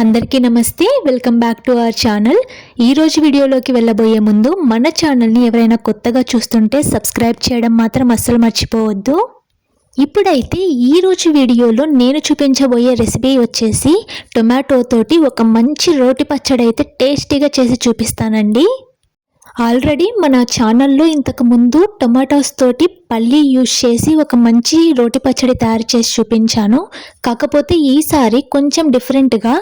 అందరికీ నమస్తే welcome back to our channel. ఈ రోజు వీడియోలోకి వెళ్ళబోయే ముందు మన ఛానల్ని ఎవరైనా కొత్తగా చూస్తుంటే సబ్స్క్రైబ్ చేయడం మాత్రం అస్సలు మర్చిపోవద్దు. ఇప్పుడైతే ఈ రోజు వీడియోలో నేను చూపించబోయే రెసిపీ వచ్చేసి టొమాటో తోటి ఒక మంచి రోటి పచ్చడి అయితే టేస్టీగా చేసి చూపిస్తానండి. ఆల్రెడీ మన ఛానల్లో ఇంతకుముందు టొమాటోస్తోటి టొమాటోస్ తోటి పల్లి యూజ్ చేసి ఒక మంచి రోటి పచ్చడి తయారు చేసి చూపించాను. కాకపోతే ఈసారి కొంచెం డిఫరెంట్గా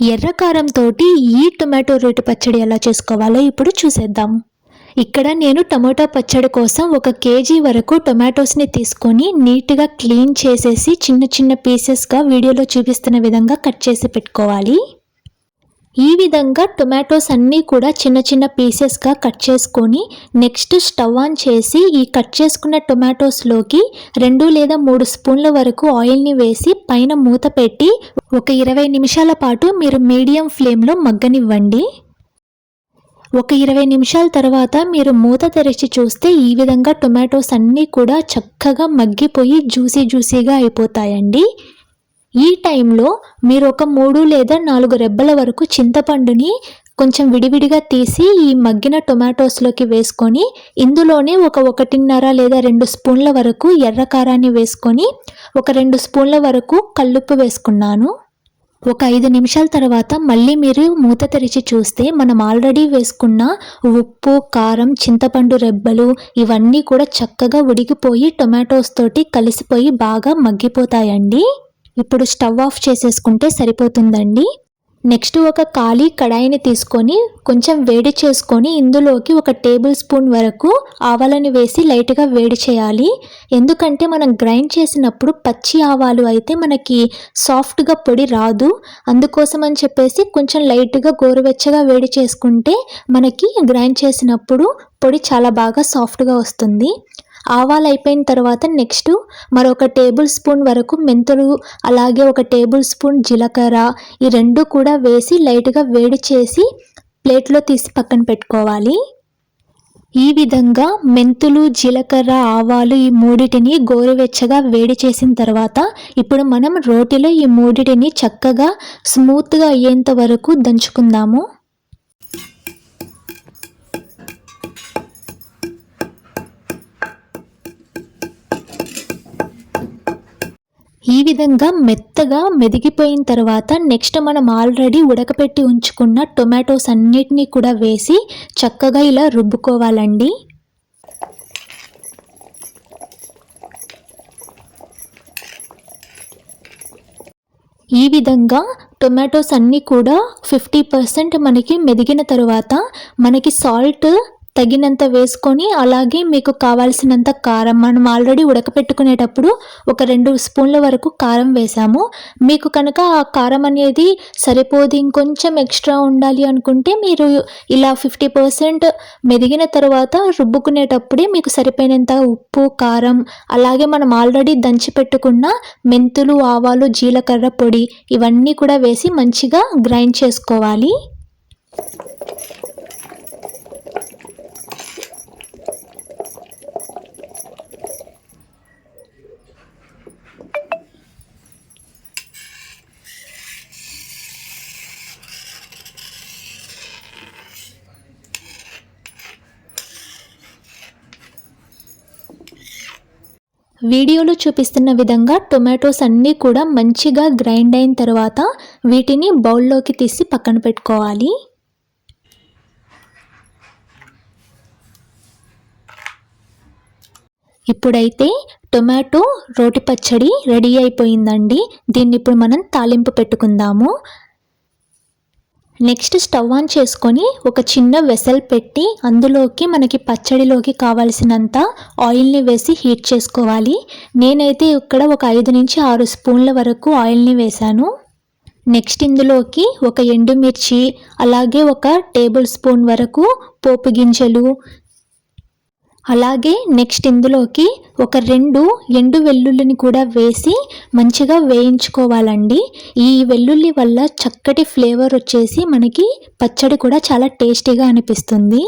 ఎర్రకారంతోటి ఈ టొమాటో రేటు పచ్చడి ఎలా చేసుకోవాలో ఇప్పుడు చూసేద్దాం. ఇక్కడ నేను టమాటో పచ్చడి కోసం ఒక కేజీ వరకు టొమాటోస్ని తీసుకొని నీట్గా క్లీన్ చేసేసి చిన్న చిన్న పీసెస్గా వీడియోలో చూపిస్తున్న విధంగా కట్ చేసి పెట్టుకోవాలి. ఈ విధంగా టొమాటోస్ అన్నీ కూడా చిన్న చిన్న పీసెస్గా కట్ చేసుకొని నెక్స్ట్ స్టవ్ ఆన్ చేసి ఈ కట్ చేసుకున్న టొమాటోస్లోకి రెండు లేదా మూడు స్పూన్ల వరకు ఆయిల్ని వేసి పైన మూత పెట్టి ఒక ఇరవై నిమిషాల పాటు మీరు మీడియం ఫ్లేమ్లో మగ్గనివ్వండి. ఒక ఇరవై నిమిషాల తర్వాత మీరు మూత తెరిచి చూస్తే ఈ విధంగా టొమాటోస్ అన్నీ కూడా చక్కగా మగ్గిపోయి జ్యూసీ జ్యూసీగా అయిపోతాయండి. ఈ టైంలో మీరు ఒక మూడు లేదా నాలుగు రెబ్బల వరకు చింతపండుని కొంచెం విడివిడిగా తీసి ఈ మగ్గిన టొమాటోస్లోకి వేసుకొని ఇందులోనే ఒక ఒకటిన్నర లేదా రెండు స్పూన్ల వరకు ఎర్ర కారాన్ని వేసుకొని ఒక రెండు స్పూన్ల వరకు కల్లుప్పు వేసుకున్నాను. ఒక ఐదు నిమిషాల తర్వాత మళ్ళీ మీరు మూత తెరిచి చూస్తే మనం ఆల్రెడీ వేసుకున్న ఉప్పు కారం చింతపండు రెబ్బలు ఇవన్నీ కూడా చక్కగా ఉడికిపోయి టొమాటోస్ తోటి కలిసిపోయి బాగా మగ్గిపోతాయండి. ఇప్పుడు స్టవ్ ఆఫ్ చేసేసుకుంటే సరిపోతుందండి. నెక్స్ట్ ఒక ఖాళీ కడాయిని తీసుకొని కొంచెం వేడి చేసుకొని ఇందులోకి ఒక టేబుల్ స్పూన్ వరకు ఆవాలను వేసి లైట్గా వేడి చేయాలి. ఎందుకంటే మనం గ్రైండ్ చేసినప్పుడు పచ్చి ఆవాలు అయితే మనకి సాఫ్ట్గా పొడి రాదు. అందుకోసం అని చెప్పేసి కొంచెం లైట్గా గోరువెచ్చగా వేడి చేసుకుంటే మనకి గ్రైండ్ చేసినప్పుడు పొడి చాలా బాగా సాఫ్ట్గా వస్తుంది. ఆవాలు అయిపోయిన తర్వాత నెక్స్ట్ మరొక టేబుల్ స్పూన్ వరకు మెంతులు అలాగే ఒక టేబుల్ స్పూన్ జీలకర్ర ఈ రెండు కూడా వేసి లైట్గా వేడి చేసి ప్లేట్లో తీసి పక్కన పెట్టుకోవాలి. ఈ విధంగా మెంతులు జీలకర్ర ఆవాలు ఈ మూడిటిని గోరువెచ్చగా వేడి చేసిన తర్వాత ఇప్పుడు మనం రోటిలో ఈ మూడిటిని చక్కగా స్మూత్గా అయ్యేంత వరకు దంచుకుందాము. ఈ విధంగా మెత్తగా మెదిగిపోయిన తర్వాత నెక్స్ట్ మనం ఆల్రెడీ ఉడకపెట్టి ఉంచుకున్న టొమాటోస్ అన్నిటినీ కూడా వేసి చక్కగా ఇలా రుబ్బుకోవాలండి. ఈ విధంగా టొమాటోస్ అన్నీ కూడా ఫిఫ్టీ పర్సెంట్ మనకి మెదిగిన తర్వాత మనకి సాల్ట్ తగినంత వేసుకొని అలాగే మీకు కావాల్సినంత కారం మనం ఆల్రెడీ ఉడకపెట్టుకునేటప్పుడు ఒక రెండు స్పూన్ల వరకు కారం వేసాము. మీకు కనుక ఆ కారం అనేది సరిపోదు ఇంకొంచెం ఎక్స్ట్రా ఉండాలి అనుకుంటే మీరు ఇలా ఫిఫ్టీ పర్సెంట్ మెదిగిన తర్వాత రుబ్బుకునేటప్పుడే మీకు సరిపోయినంత ఉప్పు కారం అలాగే మనం ఆల్రెడీ దంచి పెట్టుకున్న మెంతులు ఆవాలు జీలకర్ర పొడి ఇవన్నీ కూడా వేసి మంచిగా గ్రైండ్ చేసుకోవాలి. వీడియోలో చూపిస్తున్న విధంగా టొమాటోస్ అన్నీ కూడా మంచిగా గ్రైండ్ అయిన తర్వాత వీటిని బౌల్లోకి తీసి పక్కన పెట్టుకోవాలి. ఇప్పుడైతే టొమాటో రోటి పచ్చడి రెడీ అయిపోయిందండి. దీన్ని ఇప్పుడు మనం తాలింపు పెట్టుకుందాము. నెక్స్ట్ స్టవ్ ఆన్ చేసుకొని ఒక చిన్న వెసల్ పెట్టి అందులోకి మనకి పచ్చడిలోకి కావాల్సినంత ఆయిల్ని వేసి హీట్ చేసుకోవాలి. నేనైతే ఇక్కడ ఒక ఐదు నుంచి ఆరు స్పూన్ల వరకు ఆయిల్ని వేశాను. నెక్స్ట్ ఇందులోకి ఒక ఎండుమిర్చి అలాగే ఒక టేబుల్ స్పూన్ వరకు పోపు గింజలు అలాగే నెక్స్ట్ ఇందులోకి ఒక రెండు ఎండు వెల్లుల్లిని కూడా వేసి మంచిగా వేయించుకోవాలండి. ఈ వెల్లుల్లి వల్ల చక్కటి ఫ్లేవర్ వచ్చేసి మనకి పచ్చడి కూడా చాలా టేస్టీగా అనిపిస్తుంది.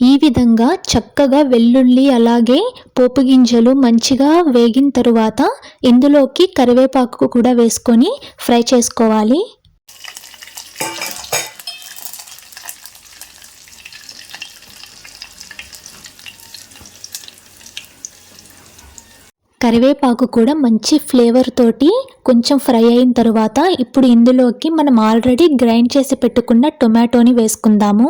ఈ విధంగా చక్కగా వెల్లుల్లి అలాగే పోపు గింజలు మంచిగా వేగిన తరువాత ఇందులోకి కరివేపాకు కూడా వేసుకొని ఫ్రై చేసుకోవాలి. కరివేపాకు కూడా మంచి ఫ్లేవర్ తోటి కొంచెం ఫ్రై అయిన తర్వాత ఇప్పుడు ఇందులోకి మనం ఆల్రెడీ గ్రైండ్ చేసి పెట్టుకున్న టొమాటోని వేసుకుందాము.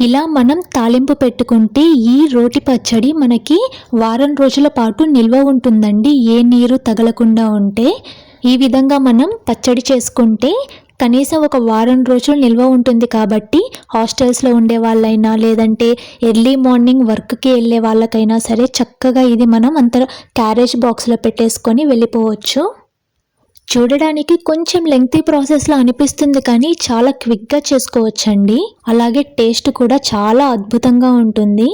ఇలా మనం తాలింపు పెట్టుకుంటే ఈ రోటి పచ్చడి మనకి వారం రోజుల పాటు నిల్వ ఉంటుందండి. ఏ నీరు తగలకుండా ఉంటే ఈ విధంగా మనం పచ్చడి చేసుకుంటే కనీసం ఒక వారం రోజులు నిల్వ ఉంటుంది కాబట్టి హాస్టల్స్లో ఉండే వాళ్ళైనా లేదంటే ఎర్లీ మార్నింగ్ వర్క్కి వెళ్ళే వాళ్ళకైనా సరే చక్కగా ఇది మనం అంత క్యారేజ్ బాక్స్లో పెట్టేసుకొని వెళ్ళిపోవచ్చు. చూడడానికి కొంచెం లెంగ్తీ ప్రాసెస్లో అనిపిస్తుంది కానీ చాలా క్విక్గా చేసుకోవచ్చండి. అలాగే టేస్ట్ కూడా చాలా అద్భుతంగా ఉంటుంది.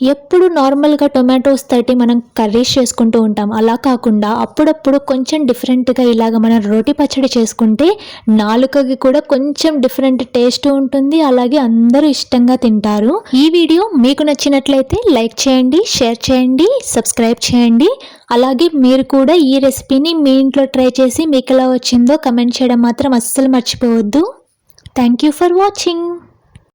ఎప్పుడు నార్మల్గా టొమాటోస్ తట్టి మనం కర్రీస్ చేసుకుంటూ ఉంటాం. అలా కాకుండా అప్పుడప్పుడు కొంచెం డిఫరెంట్గా ఇలాగ మనం రోటి పచ్చడి చేసుకుంటే నాలుకకి కూడా కొంచెం డిఫరెంట్ టేస్ట్ ఉంటుంది. అలాగే అందరూ ఇష్టంగా తింటారు. ఈ వీడియో మీకు నచ్చినట్లయితే లైక్ చేయండి షేర్ చేయండి సబ్స్క్రైబ్ చేయండి. అలాగే మీరు కూడా ఈ రెసిపీని మీ ఇంట్లో ట్రై చేసి మీకు ఎలా వచ్చిందో కమెంట్ చేయడం మాత్రం అస్సలు మర్చిపోవద్దు. Thank you for watching.